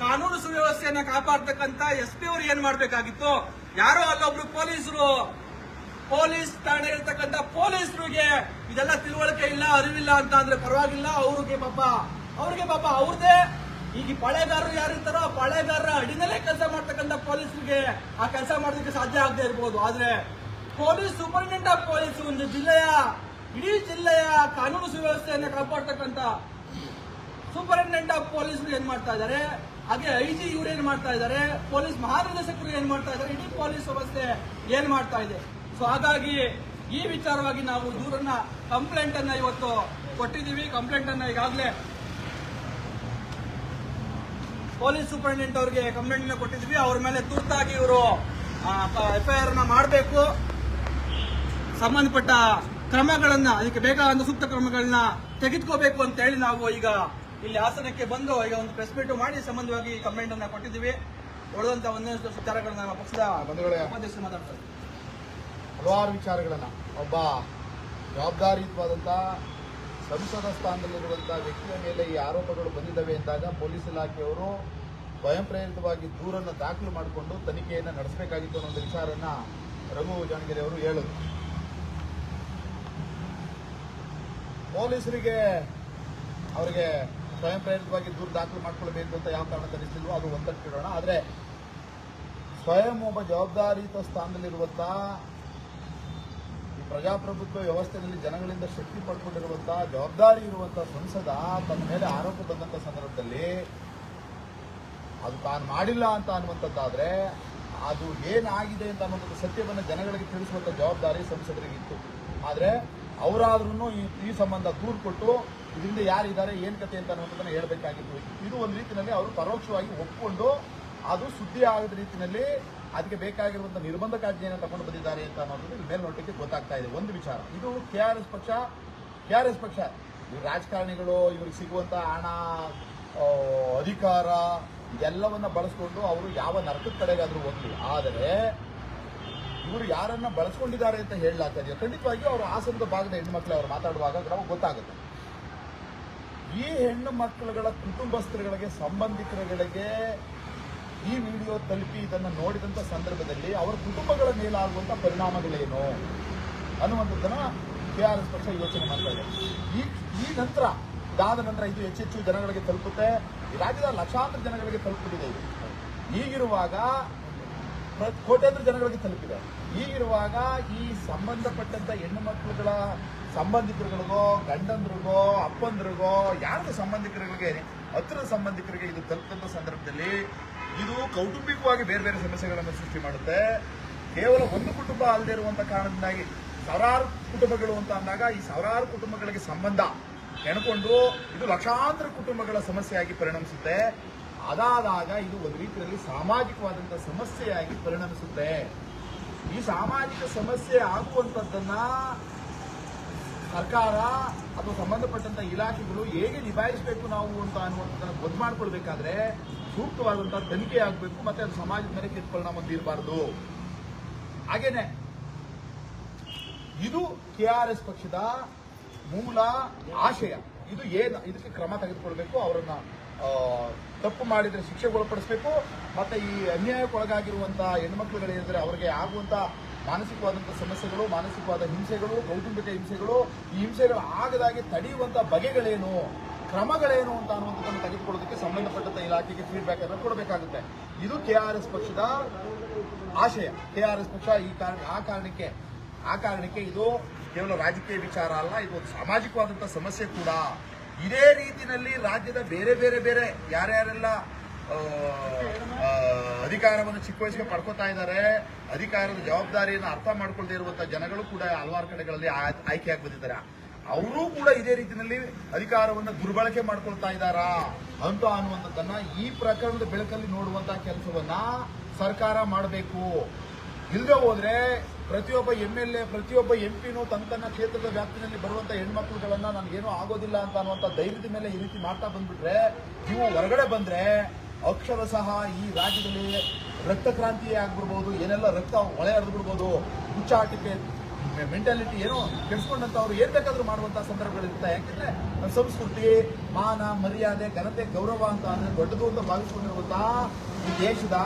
ಕಾನೂನು ಸುವ್ಯವಸ್ಥೆಯನ್ನ ಕಾಪಾಡ್ತಕ್ಕಂತ ಎಸ್ ಪಿ ಅವರು ಏನ್ ಮಾಡ್ಬೇಕಾಗಿತ್ತು ಯಾರೋ ಅಲ್ಲೊಬ್ರು ಪೊಲೀಸರು ಪೊಲೀಸ್ ಠಾಣೆ ಇರ್ತಕ್ಕಂಥ ಪೊಲೀಸರಿಗೆ ಇದೆಲ್ಲ ತಿಳುವಳಿಕೆ ಇಲ್ಲ, ಅರಿವಿಲ್ಲ ಅಂತ ಅಂದ್ರೆ ಪರವಾಗಿಲ್ಲ. ಅವ್ರಿಗೆ ಪಾಪ ಅವ್ರಿಗೆ ಪಾಪ ಅವ್ರದೇ ಈಗ ಪಳೆಗಾರರು ಯಾರಿರ್ತಾರೋ ಪಾಳೆಗಾರರ ಅಡಿನಲ್ಲೇ ಕೆಲಸ ಮಾಡ್ತಕ್ಕಂಥ ಪೊಲೀಸರಿಗೆ ಆ ಕೆಲಸ ಮಾಡೋದಕ್ಕೆ ಸಾಧ್ಯ ಆಗದೆ ಇರ್ಬೋದು. ಆದ್ರೆ ಪೊಲೀಸ್ ಸೂಪರಿಂಟೆಂಡೆಂಟ್ ಆಫ್ ಪೊಲೀಸ್ ಒಂದು ಜಿಲ್ಲೆಯ, ಇಡೀ ಜಿಲ್ಲೆಯ ಕಾನೂನು ಸುವ್ಯವಸ್ಥೆಯನ್ನ ಕಾಪಾಡ್ತಕ್ಕಂಥ ಸೂಪರಿಂಟೆಂಡೆಂಟ್ ಆಫ್ ಪೊಲೀಸ್ ಏನ್ ಮಾಡ್ತಾ ಇದ್ದಾರೆ? ಹಾಗೆ ಐ ಜಿ ಇವ್ರು ಏನ್ ಮಾಡ್ತಾ ಇದ್ದಾರೆ? ಪೊಲೀಸ್ ಮಹಾನಿರ್ದೇಶಕರು ಏನ್ ಮಾಡ್ತಾ ಇದ್ದಾರೆ? ಇಡೀ ಪೊಲೀಸ್ ವ್ಯವಸ್ಥೆ ಏನ್ ಮಾಡ್ತಾ ಇದೆ? ಸೊ ಹಾಗಾಗಿ ಈ ವಿಚಾರವಾಗಿ ನಾವು ದೂರನ್ನ ಕಂಪ್ಲೇಂಟ್ ಅನ್ನ ಇವತ್ತು ಕೊಟ್ಟಿದ್ದೀವಿ. ಕಂಪ್ಲೇಂಟ್ ಅನ್ನ ಈಗಾಗಲೇ ಪೊಲೀಸ್ ಸೂಪರಿಂಟೆಂಡೆಂಟ್ ಅವರಿಗೆ ಕಂಪ್ಲೇಂಟ್ ಅನ್ನ ಕೊಟ್ಟಿದ್ವಿ ಅವ್ರ ಮೇಲೆ ತುರ್ತಾಗಿ ಇವರು ಎಫ್ಐಆರ್ ಅನ್ನ ಮಾಡಬೇಕು. ಸಂಬಂಧಪಟ್ಟ ಕ್ರಮಗಳನ್ನ ಅದಕ್ಕೆ ಬೇಕಾದ ಸೂಕ್ತ ಕ್ರಮಗಳನ್ನ ತೆಗೆದುಕೋಬೇಕು ಅಂತ ಹೇಳಿ ನಾವು ಈಗ ಇಲ್ಲಿ ಹಾಸನಕ್ಕೆ ಬಂದು ಈಗ ಒಂದು ಪ್ರೆಸ್ ಮೀಟ್ ಮಾಡಿ ಸಂಬಂಧವಾಗಿ ಕಂಪ್ಲೇಂಟ್ ಅನ್ನ ಕೊಟ್ಟಿದ್ದೀವಿ. ಉಳಿದಂತ ಒಂದಷ್ಟು ವಿಚಾರಗಳನ್ನ ನಮ್ಮ ಪಕ್ಷದ. ಉಪಾಧ್ಯಕ್ಷರು ಮಾತಾಡ್ತಾರೆ. ಹಲವಾರು ವಿಚಾರಗಳನ್ನು ಒಬ್ಬ ಜವಾಬ್ದಾರಿಯುತವಾದಂಥ ಸಂಸದ ಸ್ಥಾನದಲ್ಲಿರುವಂಥ ವ್ಯಕ್ತಿಯ ಮೇಲೆ ಈ ಆರೋಪಗಳು ಬಂದಿದ್ದಾವೆ ಎಂದಾಗ ಪೊಲೀಸ್ ಇಲಾಖೆಯವರು ಸ್ವಯಂ ಪ್ರೇರಿತವಾಗಿ ದೂರನ್ನು ದಾಖಲು ಮಾಡಿಕೊಂಡು ತನಿಖೆಯನ್ನು ನಡೆಸಬೇಕಾಗಿತ್ತು ಅನ್ನೋ ವಿಚಾರನ ರಘು ಜಾಣಗಿರಿ ಅವರು ಹೇಳಿದರು. ಪೊಲೀಸರಿಗೆ ಅವರಿಗೆ ಸ್ವಯಂ ಪ್ರೇರಿತವಾಗಿ ದೂರು ದಾಖಲು ಮಾಡ್ಕೊಳ್ಬೇಕು ಅಂತ ಯಾವ ಕಾರಣ ತರಿಸ್ತಿಲ್ವೋ ಅದು ಒಂದಕ್ಕಿಡೋಣ ಆದರೆ ಸ್ವಯಂ ಒಬ್ಬ ಜವಾಬ್ದಾರಿಯುತ ಸ್ಥಾನದಲ್ಲಿರುವಂಥ ಪ್ರಜಾಪ್ರಭುತ್ವ ವ್ಯವಸ್ಥೆಯಲ್ಲಿ ಜನಗಳಿಂದ ಶಕ್ತಿ ಪಡ್ಕೊಂಡಿರುವಂಥ ಜವಾಬ್ದಾರಿ ಇರುವಂಥ ಸಂಸದ ತನ್ನ ಮೇಲೆ ಆರೋಪ ಬಂದಂಥ ಸಂದರ್ಭದಲ್ಲಿ ಅದು ತಾನು ಮಾಡಿಲ್ಲ ಅಂತ ಅನ್ನುವಂಥದ್ದಾದ್ರೆ ಅದು ಏನಾಗಿದೆ ಅಂತ ಅನ್ನುವಂಥದ್ದು ಸತ್ಯವನ್ನು ಜನಗಳಿಗೆ ತಿಳಿಸುವಂಥ ಜವಾಬ್ದಾರಿ ಸಂಸದರಿಗಿತ್ತು. ಆದರೆ ಅವರಾದ್ರೂ ಈ ಈ ಸಂಬಂಧ ದೂರು ಕೊಟ್ಟು ಇದರಿಂದ ಯಾರಿದ್ದಾರೆ, ಏನು ಕತೆ ಅಂತ ಅನ್ನುವಂಥದ್ದನ್ನು ಹೇಳಬೇಕಾಗಿತ್ತು. ಇದು ಒಂದು ರೀತಿಯಲ್ಲಿ ಅವರು ಪರೋಕ್ಷವಾಗಿ ಒಪ್ಪಿಕೊಂಡು ಅದು ಸುದ್ದಿ ಆಗದ ರೀತಿಯಲ್ಲಿ ಅದಕ್ಕೆ ಬೇಕಾಗಿರುವಂಥ ನಿರ್ಬಂಧಕಾಜ್ಞೆಯನ್ನು ತಗೊಂಡು ಬಂದಿದ್ದಾರೆ ಅಂತ ಅನ್ನೋದು ಇಲ್ಲಿ ಮೇಲ್ನೋಟಕ್ಕೆ ಗೊತ್ತಾಗ್ತಾ ಇದೆ. ಒಂದು ವಿಚಾರ, ಇದು ಕೆ ಆರ್ ಎಸ್ ಪಕ್ಷ, ಕೆ ಆರ್ ಎಸ್ ಪಕ್ಷ ರಾಜಕಾರಣಿಗಳು ಇವ್ರಿಗೆ ಸಿಗುವಂಥ ಹಣ ಅಧಿಕಾರ ಎಲ್ಲವನ್ನ ಬಳಸ್ಕೊಂಡು ಅವರು ಯಾವ ನರಕದ ಕಡೆಗಾದ್ರೂ ಹೋಗ್ಲಿ. ಆದರೆ ಇವರು ಯಾರನ್ನ ಬಳಸ್ಕೊಂಡಿದ್ದಾರೆ ಅಂತ ಹೇಳಲಾಗ್ತದೆ ಖಂಡಿತವಾಗಿಯೂ ಅವರು ಆಸನದ ಭಾಗದ ಹೆಣ್ಣುಮಕ್ಳು ಅವರು ಮಾತಾಡುವಾಗ ನಮಗೆ ಗೊತ್ತಾಗುತ್ತೆ. ಈ ಹೆಣ್ಣು ಮಕ್ಕಳುಗಳ ಕುಟುಂಬಸ್ಥರುಗಳಿಗೆ, ಸಂಬಂಧಿಕರುಗಳಿಗೆ ಈ ವಿಡಿಯೋ ತಲುಪಿ ಇದನ್ನು ನೋಡಿದಂಥ ಸಂದರ್ಭದಲ್ಲಿ ಅವರ ಕುಟುಂಬಗಳ ಮೇಲಾಗುವಂಥ ಪರಿಣಾಮಗಳೇನು ಅನ್ನುವಂಥದ್ದನ್ನ ಕೆ ಆರ್ ಎಸ್ ಪಕ್ಷ ಯೋಚನೆ ಮಾಡ್ತಾ ಇದೆ. ಈ ಈ ನಂತರ ಇದಾದ ನಂತರ ಇದು ಹೆಚ್ಚೆಚ್ಚು ಜನಗಳಿಗೆ ತಲುಪುತ್ತೆ. ರಾಜ್ಯದ ಲಕ್ಷಾಂತರ ಜನಗಳಿಗೆ ತಲುಪುತ್ತಿದೆ ಇದು. ಈಗಿರುವಾಗ ಕೋಟ್ಯಾಂತರ ಜನಗಳಿಗೆ ತಲುಪಿದೆ. ಈಗಿರುವಾಗ ಈ ಸಂಬಂಧಪಟ್ಟಂತ ಹೆಣ್ಣು ಮಕ್ಕಳುಗಳ ಸಂಬಂಧಿಕರುಗಳಿಗೋ, ಗಂಡಂದ್ರಿಗೋ, ಅಪ್ಪಂದ್ರಿಗೋ, ಯಾರ್ದು ಸಂಬಂಧಿಕರುಗಳಿಗೆ, ಹತ್ತಿರದ ಸಂಬಂಧಿಕರಿಗೆ ಇದು ತಲುಪಿದಂಥ ಸಂದರ್ಭದಲ್ಲಿ ಇದು ಕೌಟುಂಬಿಕವಾಗಿ ಬೇರೆ ಬೇರೆ ಸಮಸ್ಯೆಗಳನ್ನು ಸೃಷ್ಟಿ ಮಾಡುತ್ತೆ. ಕೇವಲ ಒಂದು ಕುಟುಂಬ ಅಲ್ಲದೆ ಇರುವಂತಹ ಕಾರಣದಿಂದಾಗಿ ಸಾವಿರಾರು ಕುಟುಂಬಗಳು ಅಂತ ಅಂದಾಗ ಈ ಸಾವಿರಾರು ಕುಟುಂಬಗಳಿಗೆ ಸಂಬಂಧ ಎಣಕೊಂಡು ಇದು ಲಕ್ಷಾಂತರ ಕುಟುಂಬಗಳ ಸಮಸ್ಯೆಯಾಗಿ ಪರಿಣಮಿಸುತ್ತೆ. ಅದಾದಾಗ ಇದು ಒಂದು ರೀತಿಯಲ್ಲಿ ಸಾಮಾಜಿಕವಾದಂತಹ ಸಮಸ್ಯೆಯಾಗಿ ಪರಿಣಮಿಸುತ್ತೆ. ಈ ಸಾಮಾಜಿಕ ಸಮಸ್ಯೆ ಆಗುವಂತದ್ದನ್ನ ಸರ್ಕಾರ ಅಥವಾ ಸಂಬಂಧಪಟ್ಟಂತ ಇಲಾಖೆಗಳು ಹೇಗೆ ನಿಭಾಯಿಸಬೇಕು ನಾವು ಅಂತ ಅನ್ನುವಂಥದ್ದನ್ನ ಗೊತ್ತು ಮಾಡ್ಕೊಳ್ಬೇಕಾದ್ರೆ ಸೂಕ್ತವಾದಂತಹ ತನಿಖೆ ಆಗಬೇಕು, ಮತ್ತೆ ಅದು ಸಮಾಜದ ಮೇಲೆ ಪರಿಣಾಮ ಬೀರಬಾರದು. ಹಾಗೇನೆ, ಇದು ಕೆ ಆರ್ ಎಸ್ ಪಕ್ಷದ ಮೂಲ ಆಶಯ. ಇದು ಏನು, ಇದಕ್ಕೆ ಕ್ರಮ ತೆಗೆದುಕೊಳ್ಬೇಕು, ಅವರನ್ನ ತಪ್ಪು ಮಾಡಿದ್ರೆ ಶಿಕ್ಷೆಗೆ ಒಳಪಡಿಸಬೇಕು, ಮತ್ತೆ ಈ ಅನ್ಯಾಯಕ್ಕೊಳಗಾಗಿರುವಂತಹ ಹೆಣ್ಮಕ್ಳುಗಳೇನಿದ್ರೆ ಅವರಿಗೆ ಆಗುವಂತ ಮಾನಸಿಕವಾದಂತಹ ಸಮಸ್ಯೆಗಳು, ಮಾನಸಿಕವಾದ ಹಿಂಸೆಗಳು, ಕೌಟುಂಬಿಕ ಹಿಂಸೆಗಳು, ಈ ಹಿಂಸೆಗಳು ಆಗದಾಗೆ ತಡೆಯುವಂತಹ ಬಗೆಗಳೇನು? ಕ್ರಮಗಳೇನು ಅಂತ ಅನ್ನುವಂಥದ್ದನ್ನು ತೆಗೆದುಕೊಳ್ಳೋದಕ್ಕೆ ಸಂಬಂಧಪಟ್ಟಂತ ಇಲಾಖೆಗೆ ಫೀಡ್ಬ್ಯಾಕ್ ಅನ್ನು ಕೊಡಬೇಕಾಗುತ್ತೆ. ಇದು ಕೆ ಆರ್ ಎಸ್ ಪಕ್ಷದ ಆಶಯ. ಕೆ ಆರ್ ಎಸ್ ಪಕ್ಷ ಈ ಕಾರಣ, ಆ ಕಾರಣಕ್ಕೆ ಆ ಕಾರಣಕ್ಕೆ ಇದು ಕೇವಲ ರಾಜಕೀಯ ವಿಚಾರ ಅಲ್ಲ, ಇದು ಒಂದು ಸಾಮಾಜಿಕವಾದಂಥ ಸಮಸ್ಯೆ ಕೂಡ. ಇದೇ ರೀತಿಯಲ್ಲಿ ರಾಜ್ಯದ ಬೇರೆ ಬೇರೆ ಬೇರೆ ಯಾರ್ಯಾರೆಲ್ಲ ಅಧಿಕಾರವನ್ನು ಚಿಕ್ಕ ವಯಸ್ಸಿಗೆ ಪಡ್ಕೋತಾ ಇದ್ದಾರೆ, ಅಧಿಕಾರದ ಜವಾಬ್ದಾರಿಯನ್ನು ಅರ್ಥ ಮಾಡ್ಕೊಳ್ದೇ ಇರುವಂತಹ ಜನಗಳು ಕೂಡ ಹಲವಾರು ಕಡೆಗಳಲ್ಲಿ ಆಯ್ಕೆ ಆಯ್ಕೆಯಾಗಿ ಬಂದಿದ್ದಾರೆ ಅವರೂ ಕೂಡ ಇದೇ ರೀತಿಯಲ್ಲಿ ಅಧಿಕಾರವನ್ನು ದುರ್ಬಳಕೆ ಮಾಡ್ಕೊಳ್ತಾ ಇದ್ದಾರಾ ಅಂತ ಅನ್ನುವಂಥದ್ದನ್ನ ಈ ಪ್ರಕರಣದ ಬೆಳಕಲ್ಲಿ ನೋಡುವಂತಹ ಕೆಲಸವನ್ನ ಸರ್ಕಾರ ಮಾಡಬೇಕು. ಇಲ್ಲದೆ ಹೋದ್ರೆ ಪ್ರತಿಯೊಬ್ಬ ಎಂ ಎಲ್ ಎ, ಪ್ರತಿಯೊಬ್ಬ ಎಂ ಪಿನೂ ತನ್ನ ತನ್ನ ಕ್ಷೇತ್ರದ ವ್ಯಾಪ್ತಿನಲ್ಲಿ ಬರುವಂತ ಹೆಣ್ಮಕ್ಳುಗಳನ್ನ ನನಗೇನು ಆಗೋದಿಲ್ಲ ಅಂತ ಅನ್ನುವಂಥ ಧೈರ್ಯದ ಮೇಲೆ ಈ ರೀತಿ ಮಾಡ್ತಾ ಬಂದ್ಬಿಟ್ರೆ, ನೀವು ಹೊರಗಡೆ ಬಂದ್ರೆ ಅಕ್ಷರ ಸಹ ಈ ರಾಜ್ಯದಲ್ಲಿ ರಕ್ತ ಕ್ರಾಂತಿಯೇ ಆಗ್ಬಿಡ್ಬೋದು, ಏನೆಲ್ಲ ರಕ್ತ ಹೊಳೆ ಹರಿದ್ಬಿಡ್ಬೋದು. ಹುಚ್ಚಾಟಿಕೆ ಮೆಂಟಾಲಿಟಿ ಏನೋ ಕೆಡಿಸ್ಕೊಂಡಂತ ಅವ್ರು ಏನ್ ಬೇಕಾದ್ರೂ ಮಾಡುವಂತ ಸಂದರ್ಭಗಳಿರುತ್ತೆ. ಯಾಕಂದ್ರೆ ನಮ್ಮ ಸಂಸ್ಕೃತಿ, ಮಾನ, ಮರ್ಯಾದೆ, ಘನತೆ, ಗೌರವ ಅಂತ ಅಂದ್ರೆ ದೊಡ್ಡದು ಅಂತ ಭಾವಿಸ್ಕೊಂಡಿರುವಂತಹ ಈ ದೇಶದ,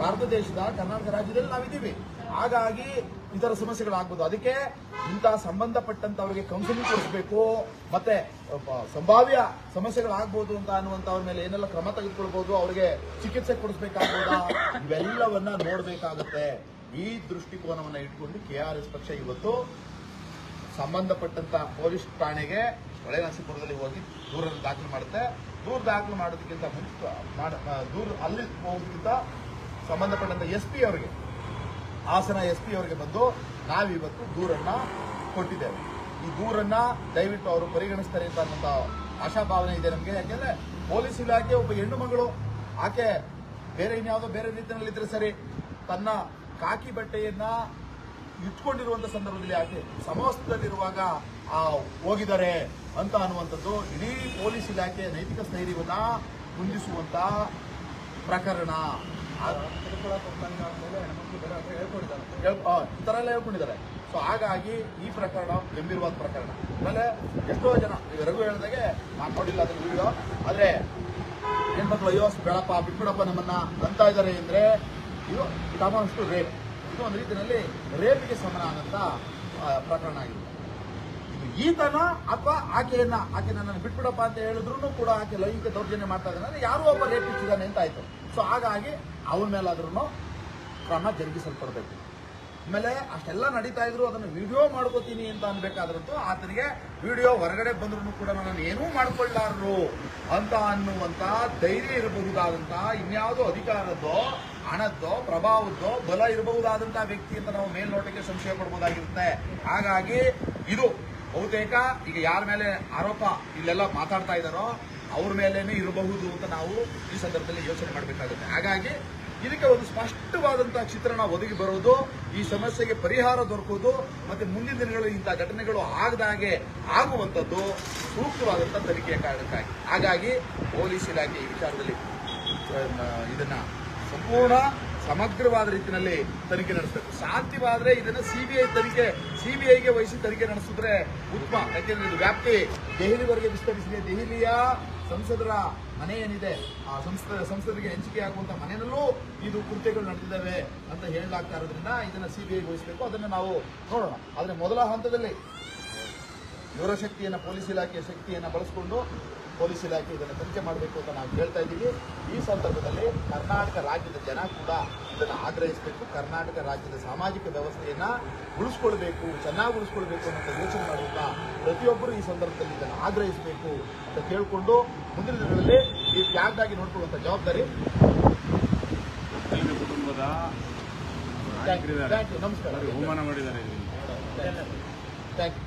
ಭಾರತ ದೇಶದ, ಕರ್ನಾಟಕ ರಾಜ್ಯದಲ್ಲಿ ನಾವಿದ್ದೀವಿ. ಹಾಗಾಗಿ ಇತರ ಸಮಸ್ಯೆಗಳಾಗ್ಬೋದು. ಅದಕ್ಕೆ ಇಂತಹ ಸಂಬಂಧಪಟ್ಟಂತವರಿಗೆ ಕೌನ್ಸಿಲಿಂಗ್ ಕೊಡಿಸಬೇಕು. ಮತ್ತೆ ಸಂಭಾವ್ಯ ಸಮಸ್ಯೆಗಳಾಗ್ಬೋದು ಅಂತ ಅನ್ನುವಂಥವ್ರ ಮೇಲೆ ಏನೆಲ್ಲ ಕ್ರಮ ತೆಗೆದುಕೊಳ್ಬಹುದು ಅವರಿಗೆ ಚಿಕಿತ್ಸೆ ಕೊಡಿಸ್ಬೇಕಾಗ್ಬೋದಾ? ಇವೆಲ್ಲವನ್ನ ನೋಡ್ಬೇಕಾಗತ್ತೆ. ಈ ದೃಷ್ಟಿಕೋನವನ್ನು ಇಟ್ಕೊಂಡು ಕೆ ಆರ್ ಎಸ್ ಪಕ್ಷ ಇವತ್ತು ಸಂಬಂಧಪಟ್ಟಂತ ಪೊಲೀಸ್ ಠಾಣೆಗೆ ಹೊಳೆನರಸೀಪುರದಲ್ಲಿ ಹೋಗಿ ದೂರನ್ನು ದಾಖಲು ಮಾಡುತ್ತೆ. ದೂರು ದಾಖಲು ಮಾಡೋದಕ್ಕಿಂತ ಮುಂಚೆ ದೂರು ಅಲ್ಲಿ ಹೋಗೋದಕ್ಕಿಂತ ಸಂಬಂಧಪಟ್ಟಂತ ಎಸ್ ಪಿ ಅವರಿಗೆ, ಹಾಸನ ಎಸ್ ಪಿ ಅವರಿಗೆ ಬಂದು ನಾವಿವತ್ತು ದೂರನ್ನ ಕೊಟ್ಟಿದ್ದೇವೆ. ಈ ದೂರನ್ನ ದಯವಿಟ್ಟು ಅವರು ಪರಿಗಣಿಸ್ತಾರೆ ಅಂತ ಅನ್ನೋಂಥ ಆಶಾಭಾವನೆ ಇದೆ ನಮಗೆ. ಯಾಕೆಂದ್ರೆ ಪೊಲೀಸ್ ಇಲಾಖೆ ಒಬ್ಬ ಹೆಣ್ಣು ಮಗಳು, ಆಕೆ ಬೇರೆ ಇನ್ಯಾವುದೋ ಬೇರೆ ರೀತಿಯಲ್ಲಿ ಇದ್ರೆ ಸರಿ, ತನ್ನ ಕಾಕಿ ಬಟ್ಟೆಯನ್ನ ಇಟ್ಕೊಂಡಿರುವಂತ ಸಂದರ್ಭದಲ್ಲಿ ಆಕೆ ಸಮವಸ್ತ್ರದಲ್ಲಿರುವಾಗ, ಆ, ಹೋಗಿದ್ದಾರೆ ಅಂತ ಅನ್ನುವಂಥದ್ದು ಇಡೀ ಪೊಲೀಸ್ ಇಲಾಖೆಯ ನೈತಿಕ ಸ್ಥೈರ್ಯವನ್ನ ಕುಂದಿಸುವಂತ ಪ್ರಕರಣ. ಈ ತರ ಎಲ್ಲ ಹೇಳ್ಕೊಂಡಿದ್ದಾರೆ. ಸೊ ಹಾಗಾಗಿ ಈ ಪ್ರಕರಣ ಗಂಭೀರವಾದ ಪ್ರಕರಣ. ಆಮೇಲೆ ಎಷ್ಟೋ ಜನ ರಘು ಹೇಳಿದಾಗೆ, ನಾನು ನೋಡಿಲ್ಲ ಅದ್ರ ವಿಡಿಯೋ ಆದ್ರೆ ಹೆಣ್ಮಕ್ಳು, ಅಯ್ಯೋ, ಬೇಡಪ್ಪ, ಬಿಟ್ಬಿಡಪ್ಪ ನಮ್ಮನ್ನ ಅಂತ ಇದ್ದಾರೆ ಅಂದ್ರೆ ಇದು ಅಷ್ಟು ರೇಪ್ ಇದು ಒಂದು ರೀತಿಯಲ್ಲಿ ರೇಪಿಗೆ ಸಮಾನ ಆದಂಥ ಪ್ರಕರಣ ಆಗಿದೆ ಇದು ಈತನ ಅಥವಾ ಆಕೆಯನ್ನ, ಆಕೆ ನನ್ನನ್ನು ಬಿಟ್ಬಿಡಪ್ಪ ಅಂತ ಹೇಳಿದ್ರು ಕೂಡ ಆಕೆ ಲೈಂಗಿಕ ದೌರ್ಜನ್ಯ ಮಾಡ್ತಾ ಇದ್ದಾನೆ. ಅಂದರೆ ಯಾರೋ ಒಬ್ಬ ರೇಪಿಸ್ಟ್ ಇದ್ದಾನೆ ಅಂತ ಆಯ್ತು. ಸೊ ಹಾಗಾಗಿ ಅವನ ಮೇಲಾದ್ರೂ ಕ್ರಮ ಜರುಗಿಸಲ್ಪಡಬೇಕು. ಆಮೇಲೆ ಅಷ್ಟೆಲ್ಲ ನಡೀತಾ ಇದ್ರು ಅದನ್ನು ವಿಡಿಯೋ ಮಾಡ್ಕೋತೀನಿ ಅಂತ ಅನ್ಬೇಕಾದ್ರಂತೂ ಆತನಿಗೆ ವಿಡಿಯೋ ಹೊರಗಡೆ ಬಂದ್ರು ಕೂಡ ನಾನು ಏನೂ ಮಾಡ್ಕೊಳ್ಳಾರರು ಅಂತ ಅನ್ನುವಂತ ಧೈರ್ಯ ಇರಬಹುದಾದಂತ ಇನ್ಯಾವುದೋ ಅಧಿಕಾರದ್ದೋ ಹಣದ್ದೋ, ಪ್ರಭಾವದ್ದೋ, ಬಲ ಇರಬಹುದಾದಂತಹ ವ್ಯಕ್ತಿ ಅಂತ ನಾವು ಮೇಲ್ನೋಟಕ್ಕೆ ಸಂಶಯ ಪಡಬಹುದಾಗಿರುತ್ತೆ ಹಾಗಾಗಿ ಇದು ಬಹುತೇಕ ಈಗ ಯಾರ ಮೇಲೆ ಆರೋಪ ಇಲ್ಲೆಲ್ಲ ಮಾತಾಡ್ತಾ ಇದ್ದಾರೋ ಅವ್ರ ಮೇಲೇನೆ ಇರಬಹುದು ಅಂತ ನಾವು ಈ ಸಂದರ್ಭದಲ್ಲಿ ಯೋಚನೆ ಮಾಡಬೇಕಾಗುತ್ತೆ. ಹಾಗಾಗಿ ಇದಕ್ಕೆ ಒಂದು ಸ್ಪಷ್ಟವಾದಂತಹ ಚಿತ್ರಣ ಒದಗಿ ಬರುವುದು ಈ ಸಮಸ್ಯೆಗೆ ಪರಿಹಾರ ದೊರಕುವುದು ಮತ್ತೆ ಮುಂದಿನ ದಿನಗಳಲ್ಲಿ ಇಂತಹ ಘಟನೆಗಳು ಆಗದಾಗೆ ಆಗುವಂಥದ್ದು ಸೂಕ್ತವಾದಂತಹ ತನಿಖೆಯ ಕಾರಣಕ್ಕಾಗಿ. ಹಾಗಾಗಿ ಪೊಲೀಸ್ ಇಲಾಖೆ ಈ ವಿಚಾರದಲ್ಲಿ ಇದನ್ನ ಸಂಪೂರ್ಣ ಸಮಗ್ರವಾದ ರೀತಿಯಲ್ಲಿ ತನಿಖೆ ನಡೆಸಬೇಕು. ಸಾಧ್ಯವಾದ್ರೆ ಇದನ್ನ ಸಿಬಿಐ ತನಿಖೆ ಸಿಬಿಐಗೆ ವಹಿಸಿ ತನಿಖೆ ನಡೆಸಿದ್ರೆ ಉತ್ತಮ. ಯಾಕೆಂದ್ರೆ ಇದು ವ್ಯಾಪ್ತಿ ದೆಹಲಿವರೆಗೆ ವಿಸ್ತರಿಸಿದೆ. ದೆಹಲಿಯ ಸಂಸದರ ಮನೆ ಏನಿದೆ, ಆ ಸಂಸದ ಸಂಸದರಿಗೆ ಹಂಚಿಕೆ ಆಗುವಂತ ಮನೆಯಲ್ಲೂ ಇದು ಕೃತ್ಯಗಳು ನಡೆದಿದ್ದಾವೆ ಅಂತ ಹೇಳಲಾಗ್ತಾ ಇರೋದ್ರಿಂದ ಇದನ್ನ ಸಿಬಿಐ ವಹಿಸಬೇಕು. ಅದನ್ನ ನಾವು ನೋಡೋಣ. ಆದ್ರೆ ಮೊದಲ ಹಂತದಲ್ಲಿ ಇವರ ಪೊಲೀಸ್ ಇಲಾಖೆಯ ಶಕ್ತಿಯನ್ನ ಬಳಸಿಕೊಂಡು ಪೊಲೀಸ್ ಇಲಾಖೆ ಇದನ್ನು ತನಿಖೆ ಮಾಡಬೇಕು ಅಂತ ನಾವು ಹೇಳ್ತಾ ಇದ್ದೀವಿ. ಈ ಸಂದರ್ಭದಲ್ಲಿ ಕರ್ನಾಟಕ ರಾಜ್ಯದ ಜನ ಕೂಡ ಇದನ್ನು ಆಗ್ರಹಿಸಬೇಕು. ಕರ್ನಾಟಕ ರಾಜ್ಯದ ಸಾಮಾಜಿಕ ವ್ಯವಸ್ಥೆಯನ್ನ ಉಳಿಸ್ಕೊಳ್ಬೇಕು ಚೆನ್ನಾಗಿ ಉಳಿಸ್ಕೊಳ್ಬೇಕು ಅಂತ ಯೋಚನೆ ಮಾಡುವಂತ ಪ್ರತಿಯೊಬ್ಬರು ಈ ಸಂದರ್ಭದಲ್ಲಿ ಇದನ್ನು ಆಗ್ರಹಿಸಬೇಕು ಅಂತ ಕೇಳಿಕೊಂಡು ಮುಂದಿನ ದಿನಗಳಲ್ಲಿ ಈ ಯಾರ್ದಾಗಿ ನೋಡ್ಕೊಳ್ಳುವಂಥ ಜವಾಬ್ದಾರಿ ಕುಟುಂಬದ ಥ್ಯಾಂಕ್ ಯು ನಮಸ್ಕಾರ. ಬಹುಮಾನ ಅವಮಾನ ಮಾಡಿದ್ದಾರೆ ಥ್ಯಾಂಕ್ ಯು